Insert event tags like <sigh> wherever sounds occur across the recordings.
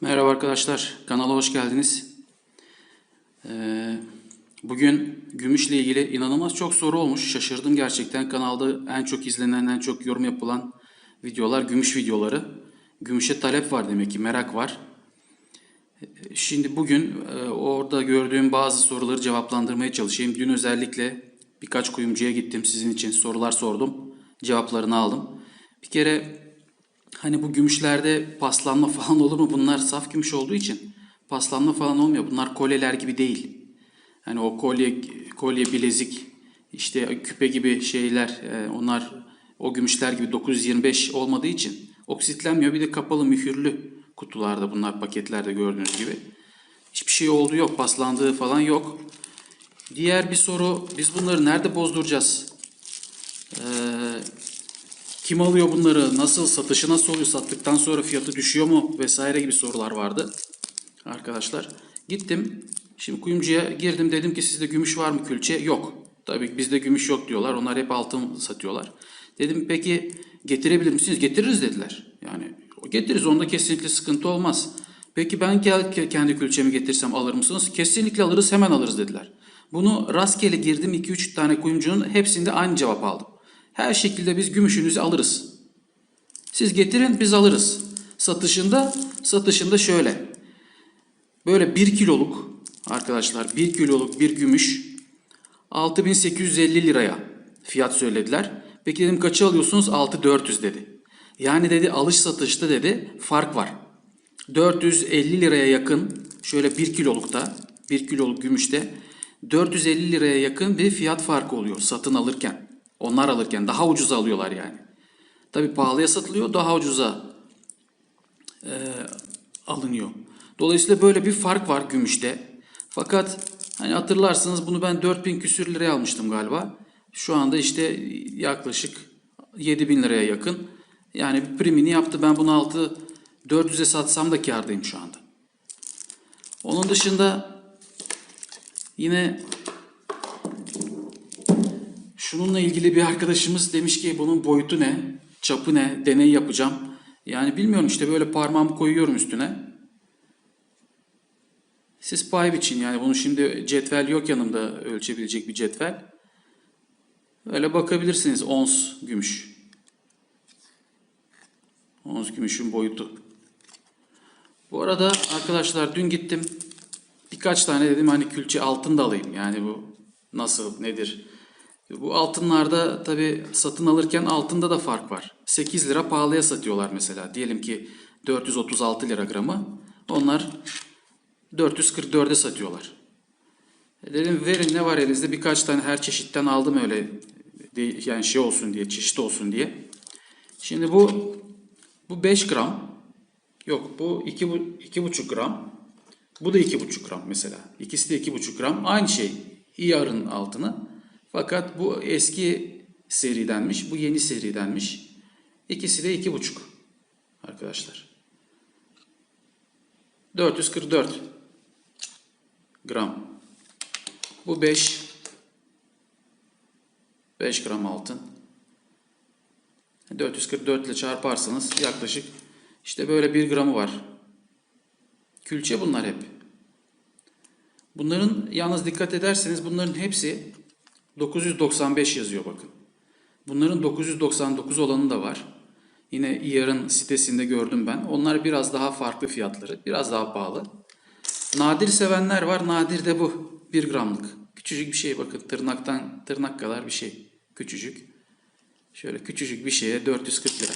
Merhaba arkadaşlar, kanala hoş geldiniz. Ee, bugün gümüşle ilgili inanılmaz çok soru olmuş. Şaşırdım gerçekten. Kanalda en çok izlenen, en çok yorum yapılan videolar gümüş videoları. Gümüşe talep var demek ki, merak var. Ee, Şimdi bugün e, orada gördüğüm bazı soruları cevaplandırmaya çalışayım. Dün özellikle birkaç kuyumcuya gittim. Sizin için sorular sordum. Cevaplarını aldım. Bir kere Hani bu gümüşlerde paslanma <laughs> falan olur mu? Bunlar saf gümüş olduğu için paslanma falan olmuyor. Bunlar kolyeler gibi değil. Hani o kolye, kolye bilezik, işte küpe gibi şeyler, e, onlar o gümüşler gibi 925 olmadığı için oksitlenmiyor. Bir de kapalı mühürlü kutularda bunlar paketlerde gördüğünüz gibi. Hiçbir şey olduğu yok, paslandığı falan yok. Diğer bir soru, biz bunları nerede bozduracağız? Ee, kim alıyor bunları? Nasıl satışı nasıl oluyor? Sattıktan sonra fiyatı düşüyor mu? Vesaire gibi sorular vardı. Arkadaşlar gittim. Şimdi kuyumcuya girdim dedim ki sizde gümüş var mı külçe? Yok. Tabii bizde gümüş yok diyorlar. Onlar hep altın satıyorlar. Dedim peki getirebilir misiniz? Getiririz dediler. Yani getiririz onda kesinlikle sıkıntı olmaz. Peki ben gel- kendi külçemi getirsem alır mısınız? Kesinlikle alırız hemen alırız dediler. Bunu rastgele girdim 2-3 tane kuyumcunun hepsinde aynı cevap aldım. Her şekilde biz gümüşünüzü alırız. Siz getirin biz alırız. Satışında satışında şöyle. Böyle 1 kiloluk arkadaşlar 1 kiloluk bir gümüş 6850 liraya fiyat söylediler. Peki dedim kaça alıyorsunuz? 6400 dedi. Yani dedi alış satışta dedi fark var. 450 liraya yakın şöyle 1 kilolukta 1 kiloluk gümüşte 450 liraya yakın bir fiyat farkı oluyor satın alırken. Onlar alırken daha ucuza alıyorlar yani. Tabi pahalıya satılıyor daha ucuza e, alınıyor. Dolayısıyla böyle bir fark var gümüşte. Fakat hani hatırlarsınız bunu ben 4000 küsür liraya almıştım galiba. Şu anda işte yaklaşık 7000 liraya yakın. Yani bir primini yaptı. Ben bunu altı 400'e satsam da kârdayım şu anda. Onun dışında yine Şununla ilgili bir arkadaşımız demiş ki bunun boyutu ne, çapı ne, deney yapacağım. Yani bilmiyorum işte böyle parmağımı koyuyorum üstüne. Siz pay biçin yani bunu şimdi cetvel yok yanımda ölçebilecek bir cetvel. Öyle bakabilirsiniz ons gümüş. Ons gümüşün boyutu. Bu arada arkadaşlar dün gittim. Birkaç tane dedim hani külçe altın da alayım. Yani bu nasıl nedir? Bu altınlarda tabi satın alırken altında da fark var. 8 lira pahalıya satıyorlar mesela. Diyelim ki 436 lira gramı. Onlar 444'e satıyorlar. E dedim verin ne var elinizde birkaç tane her çeşitten aldım öyle yani şey olsun diye çeşit olsun diye. Şimdi bu bu 5 gram. Yok bu 2 bu 2,5 gram. Bu da 2,5 gram mesela. İkisi de 2,5 gram. Aynı şey. İyarın altını. Fakat bu eski seridenmiş. Bu yeni seridenmiş. İkisi de 2,5 arkadaşlar. 444 gram. Bu 5 5 gram altın. 444 ile çarparsanız yaklaşık işte böyle 1 gramı var. Külçe bunlar hep. Bunların yalnız dikkat ederseniz bunların hepsi 995 yazıyor bakın. Bunların 999 olanı da var. Yine İYAR'ın sitesinde gördüm ben. Onlar biraz daha farklı fiyatları. Biraz daha pahalı. Nadir sevenler var. Nadir de bu. 1 gramlık. Küçücük bir şey bakın. Tırnaktan tırnak kadar bir şey. Küçücük. Şöyle küçücük bir şeye 440 lira.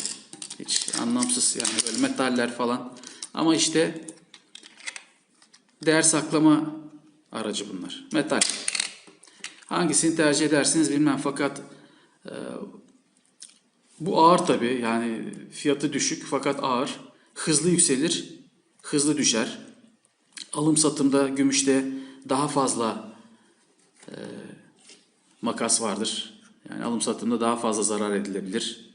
Hiç anlamsız yani böyle metaller falan. Ama işte değer saklama aracı bunlar. Metal. Hangisini tercih edersiniz bilmem fakat e, bu ağır tabi yani fiyatı düşük fakat ağır. Hızlı yükselir, hızlı düşer. Alım satımda gümüşte daha fazla e, makas vardır. Yani alım satımda daha fazla zarar edilebilir.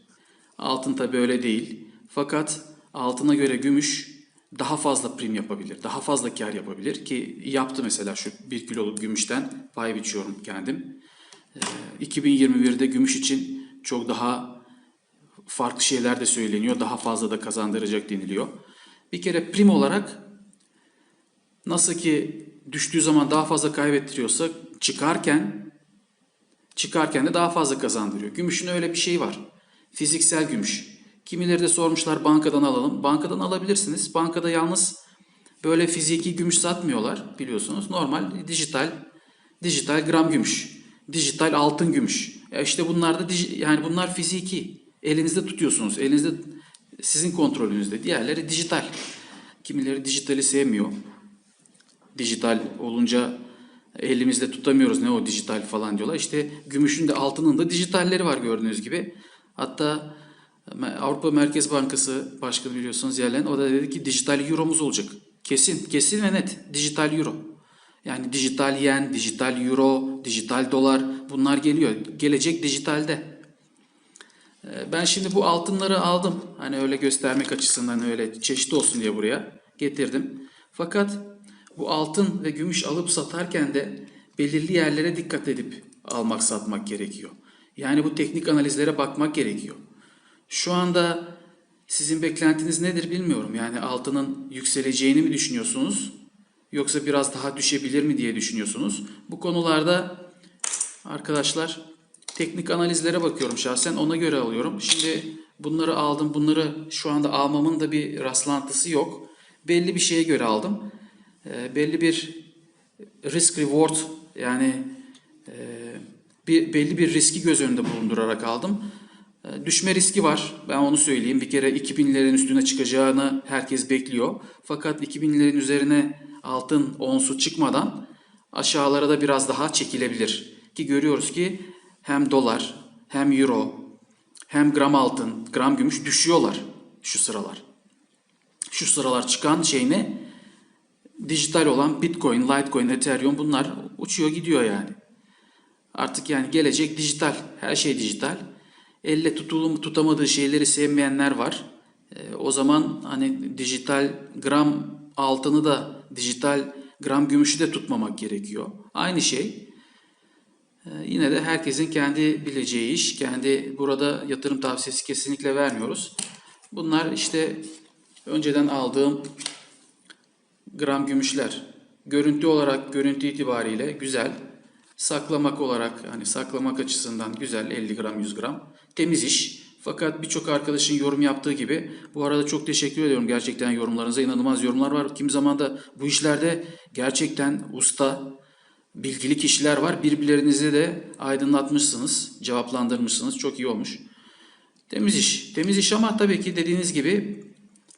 Altın tabi öyle değil. Fakat altına göre gümüş daha fazla prim yapabilir. Daha fazla kar yapabilir ki yaptı mesela şu 1 kiloluk gümüşten pay biçiyorum kendim. Ee, 2021'de gümüş için çok daha farklı şeyler de söyleniyor. Daha fazla da kazandıracak deniliyor. Bir kere prim olarak nasıl ki düştüğü zaman daha fazla kaybettiriyorsa çıkarken çıkarken de daha fazla kazandırıyor. Gümüşün öyle bir şeyi var. Fiziksel gümüş. Kimileri de sormuşlar bankadan alalım. Bankadan alabilirsiniz. Bankada yalnız böyle fiziki gümüş satmıyorlar biliyorsunuz. Normal dijital dijital gram gümüş. Dijital altın gümüş. Ya işte bunlar da yani bunlar fiziki. Elinizde tutuyorsunuz. Elinizde sizin kontrolünüzde. Diğerleri dijital. Kimileri dijitali sevmiyor. Dijital olunca elimizde tutamıyoruz ne o dijital falan diyorlar. İşte gümüşün de altının da dijitalleri var gördüğünüz gibi. Hatta Avrupa Merkez Bankası Başkanı biliyorsunuz Yellen o da dedi ki dijital euromuz olacak. Kesin, kesin ve net dijital euro. Yani dijital yen, dijital euro, dijital dolar bunlar geliyor. Gelecek dijitalde. Ee, Ben şimdi bu altınları aldım. Hani öyle göstermek açısından öyle çeşitli olsun diye buraya getirdim. Fakat bu altın ve gümüş alıp satarken de belirli yerlere dikkat edip almak satmak gerekiyor. Yani bu teknik analizlere bakmak gerekiyor. Şu anda sizin beklentiniz nedir bilmiyorum. Yani altının yükseleceğini mi düşünüyorsunuz? Yoksa biraz daha düşebilir mi diye düşünüyorsunuz? Bu konularda arkadaşlar teknik analizlere bakıyorum şahsen ona göre alıyorum. Şimdi bunları aldım. Bunları şu anda almamın da bir rastlantısı yok. Belli bir şeye göre aldım. Ee, belli bir risk reward yani e, bir belli bir riski göz önünde bulundurarak aldım. E, Düşme riski var. Ben onu söyleyeyim. Bir kere 2000'lerin üstüne çıkacağını herkes bekliyor. Fakat 2000'lerin üzerine altın onsu çıkmadan aşağılara da biraz daha çekilebilir. Ki görüyoruz ki hem dolar hem euro hem gram altın, gram gümüş düşüyorlar şu sıralar. Şu sıralar çıkan şey ne? Dijital olan Bitcoin, Litecoin, Ethereum bunlar uçuyor gidiyor yani. Artık yani gelecek dijital. Her şey dijital. Elle tutulup tutamadığı şeyleri sevmeyenler var. Ee, o zaman hani dijital gram altını da dijital gram gümüşü de tutmamak gerekiyor. Aynı şey. Ee, yine de herkesin kendi bileceği iş. Kendi burada yatırım tavsiyesi kesinlikle vermiyoruz. Bunlar işte önceden aldığım gram gümüşler. Görüntü olarak, görüntü itibariyle güzel. Saklamak olarak, hani saklamak açısından güzel 50 gram 100 gram. Temiz iş. Fakat birçok arkadaşın yorum yaptığı gibi bu arada çok teşekkür ediyorum gerçekten yorumlarınıza. inanılmaz yorumlar var. Kimi zaman da bu işlerde gerçekten usta, bilgili kişiler var. Birbirlerinizi de aydınlatmışsınız, cevaplandırmışsınız. Çok iyi olmuş. Temiz iş. Temiz iş ama tabii ki dediğiniz gibi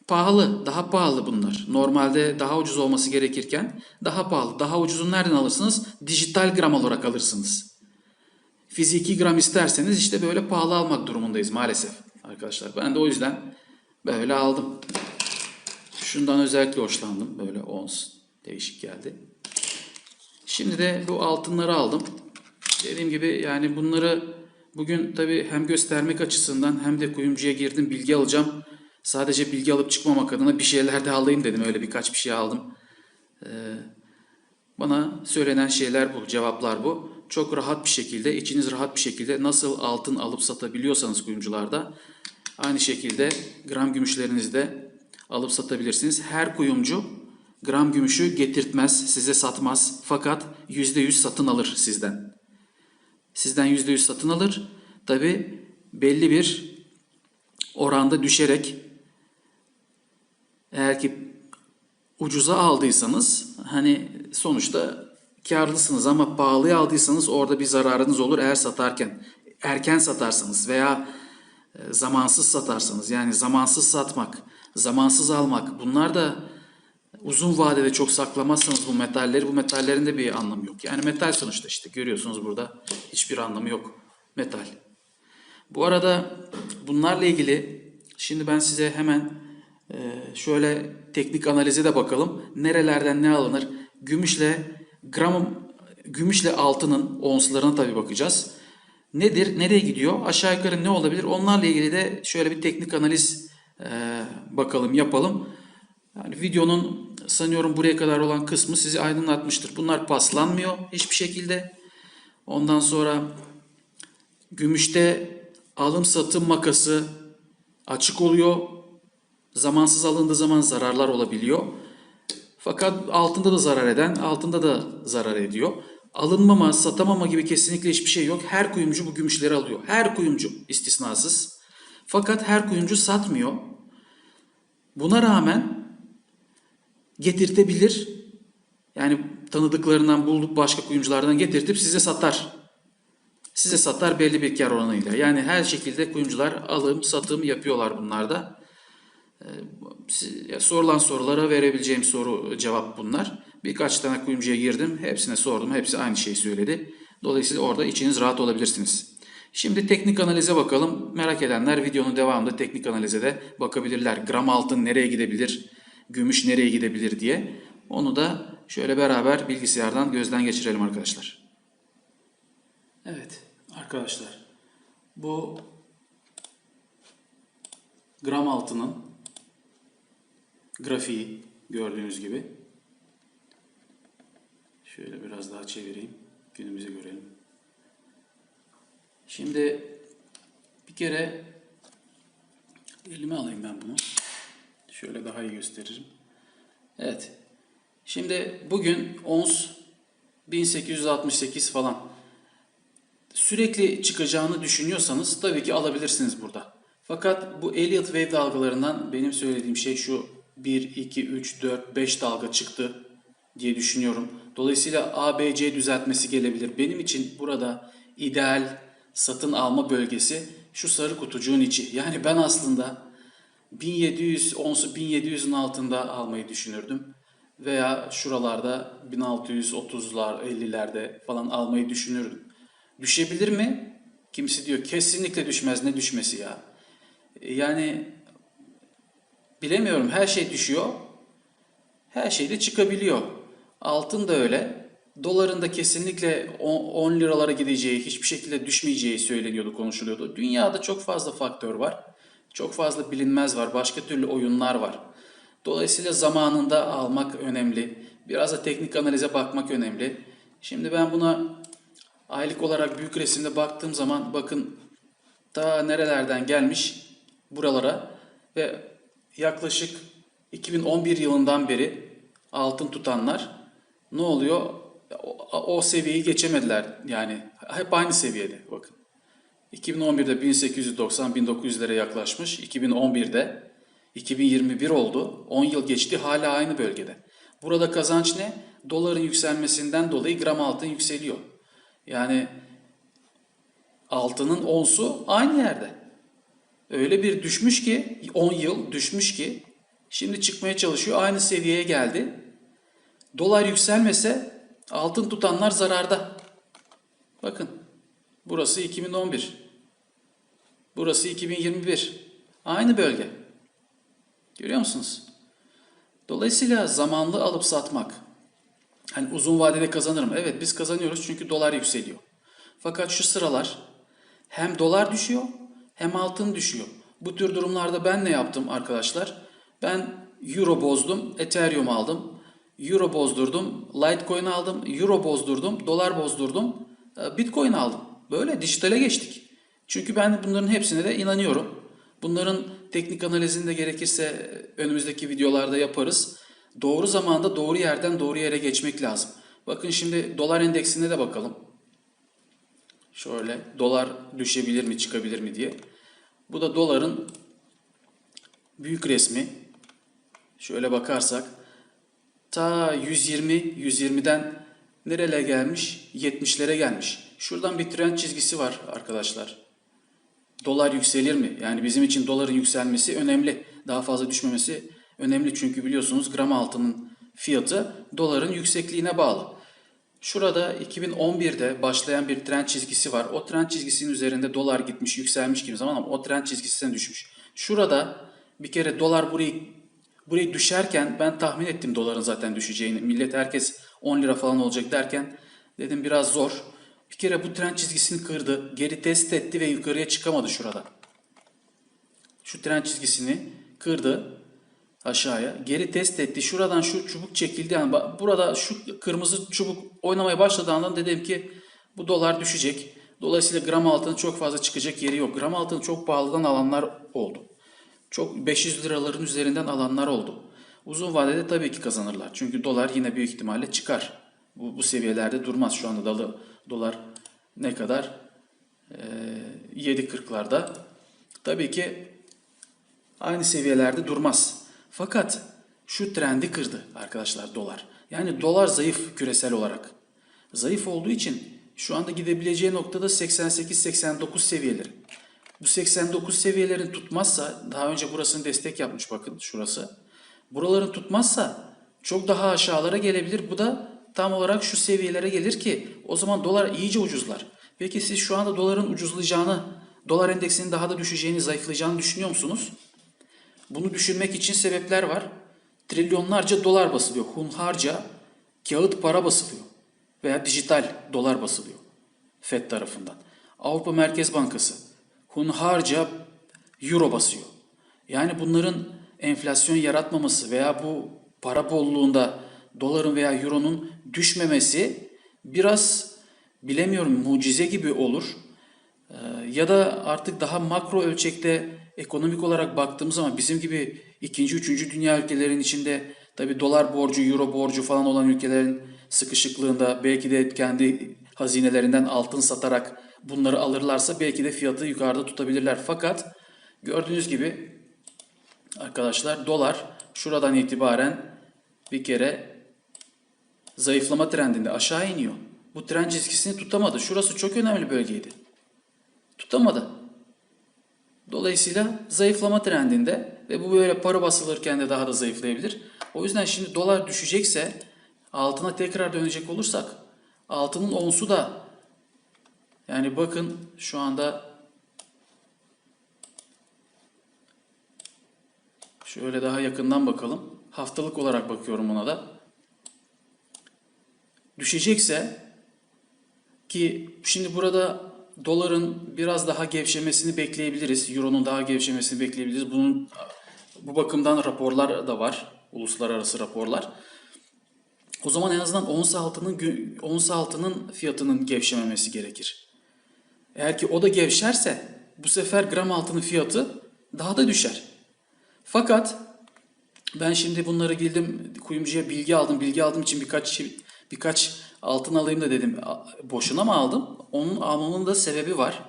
pahalı. Daha pahalı bunlar. Normalde daha ucuz olması gerekirken daha pahalı. Daha ucuzunu nereden alırsınız? Dijital gram olarak alırsınız. Fiziki gram isterseniz işte böyle pahalı almak durumundayız maalesef arkadaşlar. Ben de o yüzden böyle aldım. Şundan özellikle hoşlandım. Böyle ons değişik geldi. Şimdi de bu altınları aldım. Dediğim gibi yani bunları bugün tabii hem göstermek açısından hem de kuyumcuya girdim bilgi alacağım. Sadece bilgi alıp çıkmamak adına bir şeyler de alayım dedim. Öyle birkaç bir şey aldım. Ee, bana söylenen şeyler bu, cevaplar bu. Çok rahat bir şekilde, içiniz rahat bir şekilde nasıl altın alıp satabiliyorsanız kuyumcularda aynı şekilde gram gümüşlerinizi de alıp satabilirsiniz. Her kuyumcu gram gümüşü getirtmez, size satmaz. Fakat %100 satın alır sizden. Sizden %100 satın alır. Tabi belli bir oranda düşerek eğer ki ucuza aldıysanız hani sonuçta karlısınız ama pahalıya aldıysanız orada bir zararınız olur eğer satarken. Erken satarsanız veya e, zamansız satarsanız yani zamansız satmak, zamansız almak bunlar da uzun vadede çok saklamazsanız bu metalleri bu metallerin de bir anlamı yok. Yani metal sonuçta işte görüyorsunuz burada hiçbir anlamı yok. Metal. Bu arada bunlarla ilgili şimdi ben size hemen e, şöyle teknik analize de bakalım. Nerelerden ne alınır? Gümüşle gram gümüşle altının onslarına tabii bakacağız. Nedir? Nereye gidiyor? Aşağı yukarı ne olabilir? Onlarla ilgili de şöyle bir teknik analiz e, bakalım, yapalım. Yani videonun sanıyorum buraya kadar olan kısmı sizi aydınlatmıştır. Bunlar paslanmıyor hiçbir şekilde. Ondan sonra gümüşte alım satım makası açık oluyor. Zamansız alındığı zaman zararlar olabiliyor. Fakat altında da zarar eden, altında da zarar ediyor. Alınmama, satamama gibi kesinlikle hiçbir şey yok. Her kuyumcu bu gümüşleri alıyor. Her kuyumcu istisnasız. Fakat her kuyumcu satmıyor. Buna rağmen getirtebilir. Yani tanıdıklarından bulup başka kuyumculardan getirtip size satar. Size satar belli bir kar oranıyla. Yani her şekilde kuyumcular alım satım yapıyorlar bunlarda. Ee, sorulan sorulara verebileceğim soru cevap bunlar. Birkaç tane kuyumcuya girdim. Hepsine sordum. Hepsi aynı şeyi söyledi. Dolayısıyla orada içiniz rahat olabilirsiniz. Şimdi teknik analize bakalım. Merak edenler videonun devamında teknik analize de bakabilirler. Gram altın nereye gidebilir, gümüş nereye gidebilir diye. Onu da şöyle beraber bilgisayardan gözden geçirelim arkadaşlar. Evet arkadaşlar. Bu gram altının grafiği gördüğünüz gibi. Şöyle biraz daha çevireyim. Günümüzü görelim. Şimdi bir kere elime alayım ben bunu. Şöyle daha iyi gösteririm. Evet. Şimdi bugün ons 1868 falan. Sürekli çıkacağını düşünüyorsanız tabii ki alabilirsiniz burada. Fakat bu Elliott Wave dalgalarından benim söylediğim şey şu 1, 2, 3, 4, 5 dalga çıktı diye düşünüyorum. Dolayısıyla ABC düzeltmesi gelebilir. Benim için burada ideal satın alma bölgesi şu sarı kutucuğun içi. Yani ben aslında 1700 onsu 1700'ün altında almayı düşünürdüm. Veya şuralarda 1630'lar 50'lerde falan almayı düşünürdüm. Düşebilir mi? Kimisi diyor kesinlikle düşmez ne düşmesi ya. Yani bilemiyorum her şey düşüyor. Her şey de çıkabiliyor. Altın da öyle. Doların da kesinlikle 10 liralara gideceği, hiçbir şekilde düşmeyeceği söyleniyordu, konuşuluyordu. Dünyada çok fazla faktör var. Çok fazla bilinmez var. Başka türlü oyunlar var. Dolayısıyla zamanında almak önemli. Biraz da teknik analize bakmak önemli. Şimdi ben buna aylık olarak büyük resimde baktığım zaman bakın ta nerelerden gelmiş buralara ve yaklaşık 2011 yılından beri altın tutanlar ne oluyor? O, o seviyeyi geçemediler yani hep aynı seviyede bakın. 2011'de 1890-1900'lere yaklaşmış. 2011'de 2021 oldu. 10 yıl geçti hala aynı bölgede. Burada kazanç ne? Doların yükselmesinden dolayı gram altın yükseliyor. Yani altının onsu aynı yerde. Öyle bir düşmüş ki 10 yıl düşmüş ki şimdi çıkmaya çalışıyor. Aynı seviyeye geldi. Dolar yükselmese altın tutanlar zararda. Bakın burası 2011. Burası 2021. Aynı bölge. Görüyor musunuz? Dolayısıyla zamanlı alıp satmak. Hani uzun vadede kazanırım. Evet biz kazanıyoruz çünkü dolar yükseliyor. Fakat şu sıralar hem dolar düşüyor hem altın düşüyor. Bu tür durumlarda ben ne yaptım arkadaşlar? Ben euro bozdum, ethereum aldım. Euro bozdurdum, litecoin aldım, euro bozdurdum, dolar bozdurdum, e, bitcoin aldım. Böyle dijitale geçtik. Çünkü ben bunların hepsine de inanıyorum. Bunların teknik analizini de gerekirse önümüzdeki videolarda yaparız. Doğru zamanda doğru yerden doğru yere geçmek lazım. Bakın şimdi dolar endeksine de bakalım. Şöyle dolar düşebilir mi çıkabilir mi diye. Bu da doların büyük resmi. Şöyle bakarsak ta 120 120'den nerelere gelmiş? 70'lere gelmiş. Şuradan bir trend çizgisi var arkadaşlar. Dolar yükselir mi? Yani bizim için doların yükselmesi önemli. Daha fazla düşmemesi önemli çünkü biliyorsunuz gram altının fiyatı doların yüksekliğine bağlı. Şurada 2011'de başlayan bir trend çizgisi var. O trend çizgisinin üzerinde dolar gitmiş, yükselmiş gibi zaman ama o trend çizgisinden düşmüş. Şurada bir kere dolar burayı burayı düşerken ben tahmin ettim doların zaten düşeceğini. Millet herkes 10 lira falan olacak derken dedim biraz zor. Bir kere bu trend çizgisini kırdı. Geri test etti ve yukarıya çıkamadı şurada. Şu trend çizgisini kırdı aşağıya. Geri test etti. Şuradan şu çubuk çekildi. Yani burada şu kırmızı çubuk oynamaya başladığı andan dedim ki bu dolar düşecek. Dolayısıyla gram altının çok fazla çıkacak yeri yok. Gram altını çok pahalıdan alanlar oldu. çok 500 liraların üzerinden alanlar oldu. Uzun vadede tabii ki kazanırlar. Çünkü dolar yine büyük ihtimalle çıkar. Bu, bu seviyelerde durmaz. Şu anda dalı, dolar ne kadar? Ee, 7.40'larda. Tabii ki aynı seviyelerde durmaz. Fakat şu trendi kırdı arkadaşlar dolar. Yani dolar zayıf küresel olarak. Zayıf olduğu için şu anda gidebileceği noktada 88-89 seviyeleri. Bu 89 seviyelerin tutmazsa, daha önce burasını destek yapmış bakın şurası. Buraların tutmazsa çok daha aşağılara gelebilir. Bu da tam olarak şu seviyelere gelir ki o zaman dolar iyice ucuzlar. Peki siz şu anda doların ucuzlayacağını, dolar endeksinin daha da düşeceğini, zayıflayacağını düşünüyor musunuz? Bunu düşünmek için sebepler var. Trilyonlarca dolar basılıyor. Hunharca kağıt para basılıyor. Veya dijital dolar basılıyor. FED tarafından. Avrupa Merkez Bankası hunharca euro basıyor. Yani bunların enflasyon yaratmaması veya bu para bolluğunda doların veya euronun düşmemesi biraz bilemiyorum mucize gibi olur. Ee, ya da artık daha makro ölçekte ekonomik olarak baktığımız zaman bizim gibi ikinci, üçüncü dünya ülkelerin içinde tabi dolar borcu, euro borcu falan olan ülkelerin sıkışıklığında belki de kendi hazinelerinden altın satarak bunları alırlarsa belki de fiyatı yukarıda tutabilirler. Fakat gördüğünüz gibi arkadaşlar dolar şuradan itibaren bir kere zayıflama trendinde aşağı iniyor. Bu trend çizgisini tutamadı. Şurası çok önemli bölgeydi. Tutamadı. Dolayısıyla zayıflama trendinde ve bu böyle para basılırken de daha da zayıflayabilir. O yüzden şimdi dolar düşecekse altına tekrar dönecek olursak altının onsu da yani bakın şu anda şöyle daha yakından bakalım. Haftalık olarak bakıyorum buna da. Düşecekse ki şimdi burada doların biraz daha gevşemesini bekleyebiliriz. Euro'nun daha gevşemesini bekleyebiliriz. Bunun bu bakımdan raporlar da var. Uluslararası raporlar. O zaman en azından ons altının ons altının fiyatının gevşememesi gerekir. Eğer ki o da gevşerse bu sefer gram altının fiyatı daha da düşer. Fakat ben şimdi bunları girdim kuyumcuya bilgi aldım. Bilgi aldığım için birkaç şey- birkaç altın alayım da dedim. Boşuna mı aldım? Onun almamın da sebebi var.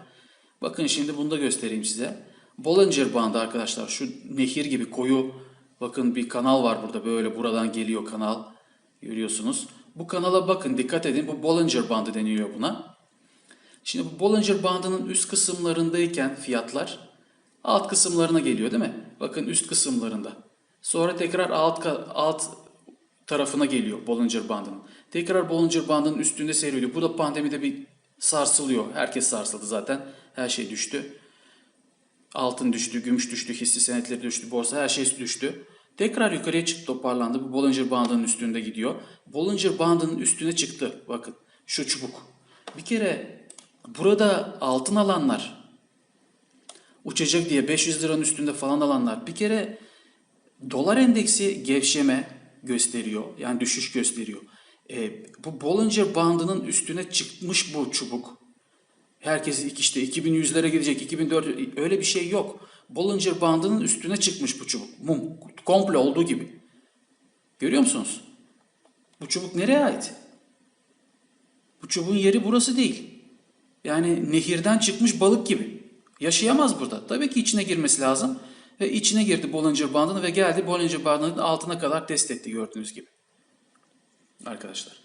Bakın şimdi bunu da göstereyim size. Bollinger bandı arkadaşlar. Şu nehir gibi koyu bakın bir kanal var burada böyle buradan geliyor kanal. Görüyorsunuz. Bu kanala bakın dikkat edin. Bu Bollinger bandı deniliyor buna. Şimdi bu Bollinger bandının üst kısımlarındayken fiyatlar alt kısımlarına geliyor değil mi? Bakın üst kısımlarında. Sonra tekrar alt alt tarafına geliyor Bollinger bandının. Tekrar Bollinger bandının üstünde seyrediyor. Bu da pandemide bir sarsılıyor. Herkes sarsıldı zaten. Her şey düştü. Altın düştü, gümüş düştü, hisse senetleri düştü, borsa her şey düştü. Tekrar yukarıya çıktı toparlandı. Bu Bollinger bandının üstünde gidiyor. Bollinger bandının üstüne çıktı. Bakın şu çubuk. Bir kere burada altın alanlar uçacak diye 500 liranın üstünde falan alanlar bir kere dolar endeksi gevşeme gösteriyor. Yani düşüş gösteriyor. E, bu Bollinger bandının üstüne çıkmış bu çubuk. Herkes işte 2100'lere gidecek, 2400 öyle bir şey yok. Bollinger bandının üstüne çıkmış bu çubuk. Mum komple olduğu gibi. Görüyor musunuz? Bu çubuk nereye ait? Bu çubuğun yeri burası değil. Yani nehirden çıkmış balık gibi. Yaşayamaz burada. Tabii ki içine girmesi lazım. Ve içine girdi Bollinger bandını ve geldi Bollinger bandının altına kadar test etti gördüğünüz gibi. Arkadaşlar.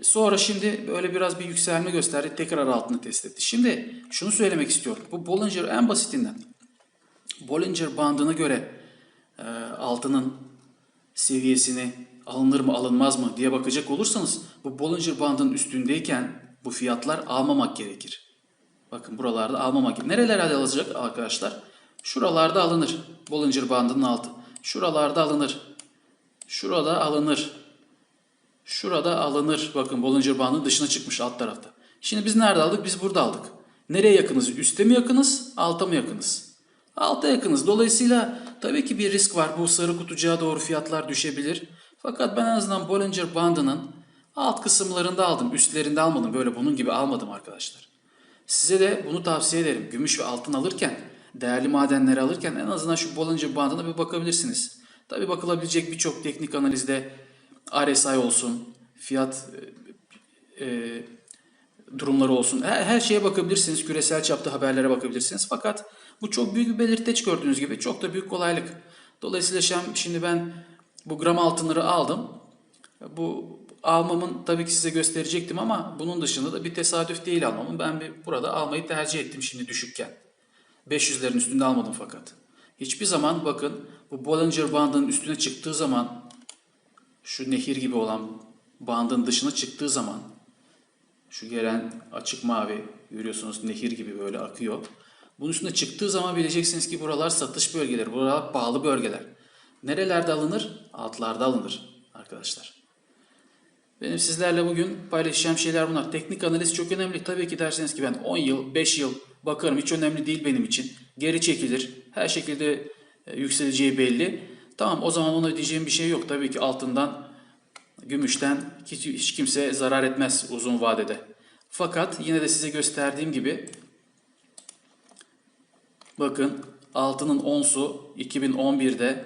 E Sonra şimdi böyle biraz bir yükselme gösterdi. Tekrar altını test etti. Şimdi şunu söylemek istiyorum. Bu Bollinger en basitinden. Bollinger bandına göre e, altının seviyesini alınır mı alınmaz mı diye bakacak olursanız bu Bollinger bandının üstündeyken bu fiyatlar almamak gerekir. Bakın buralarda almamak gerekir. Nerelerde alınacak arkadaşlar? Şuralarda alınır. Bollinger bandının altı. Şuralarda alınır. Şurada alınır. Şurada alınır. Bakın Bollinger bandının dışına çıkmış alt tarafta. Şimdi biz nerede aldık? Biz burada aldık. Nereye yakınız? Üste mi yakınız? Alta mı yakınız? Alta yakınız. Dolayısıyla tabii ki bir risk var. Bu sarı kutucuğa doğru fiyatlar düşebilir. Fakat ben en azından Bollinger bandının alt kısımlarında aldım. Üstlerinde almadım. Böyle bunun gibi almadım arkadaşlar. Size de bunu tavsiye ederim. Gümüş ve altın alırken değerli madenleri alırken en azından şu Bollinger bandına bir bakabilirsiniz. Tabi bakılabilecek birçok teknik analizde RSI olsun, fiyat e, e, durumları olsun. Her, her şeye bakabilirsiniz. Küresel çapta haberlere bakabilirsiniz. Fakat bu çok büyük bir belirteç gördüğünüz gibi. Çok da büyük kolaylık. Dolayısıyla şimdi ben bu gram altınları aldım. Bu almamın tabii ki size gösterecektim ama bunun dışında da bir tesadüf değil almamın. Ben bir burada almayı tercih ettim şimdi düşükken. 500'lerin üstünde almadım fakat. Hiçbir zaman bakın bu Bollinger bandının üstüne çıktığı zaman şu nehir gibi olan bandın dışına çıktığı zaman şu gelen açık mavi görüyorsunuz nehir gibi böyle akıyor. Bunun üstüne çıktığı zaman bileceksiniz ki buralar satış bölgeleri, buralar pahalı bölgeler. Nerelerde alınır? Altlarda alınır arkadaşlar. Benim sizlerle bugün paylaşacağım şeyler bunlar. Teknik analiz çok önemli. Tabii ki derseniz ki ben 10 yıl, 5 yıl bakarım hiç önemli değil benim için. Geri çekilir. Her şekilde e, yükseleceği belli. Tamam o zaman ona diyeceğim bir şey yok. Tabii ki altından, gümüşten hiç, kimse zarar etmez uzun vadede. Fakat yine de size gösterdiğim gibi bakın altının onsu 2011'de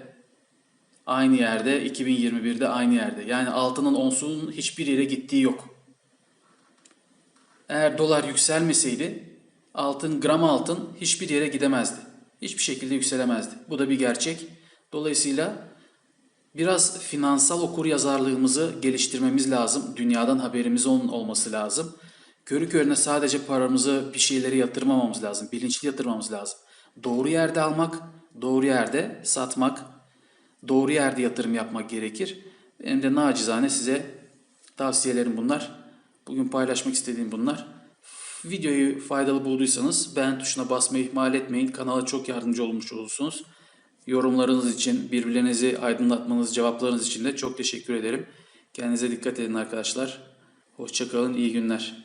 aynı yerde, 2021'de aynı yerde. Yani altının onsunun hiçbir yere gittiği yok. Eğer dolar yükselmeseydi altın, gram altın hiçbir yere gidemezdi. Hiçbir şekilde yükselemezdi. Bu da bir gerçek. Dolayısıyla biraz finansal okur yazarlığımızı geliştirmemiz lazım. Dünyadan haberimiz olması lazım. Körü körüne sadece paramızı bir şeylere yatırmamamız lazım. Bilinçli yatırmamız lazım. Doğru yerde almak, doğru yerde satmak, doğru yerde yatırım yapmak gerekir. Benim de nacizane size tavsiyelerim bunlar. Bugün paylaşmak istediğim bunlar. Videoyu faydalı bulduysanız beğen tuşuna basmayı ihmal etmeyin. Kanala çok yardımcı olmuş olursunuz. Yorumlarınız için, birbirlerinizi aydınlatmanız, cevaplarınız için de çok teşekkür ederim. Kendinize dikkat edin arkadaşlar. Hoşçakalın, iyi günler.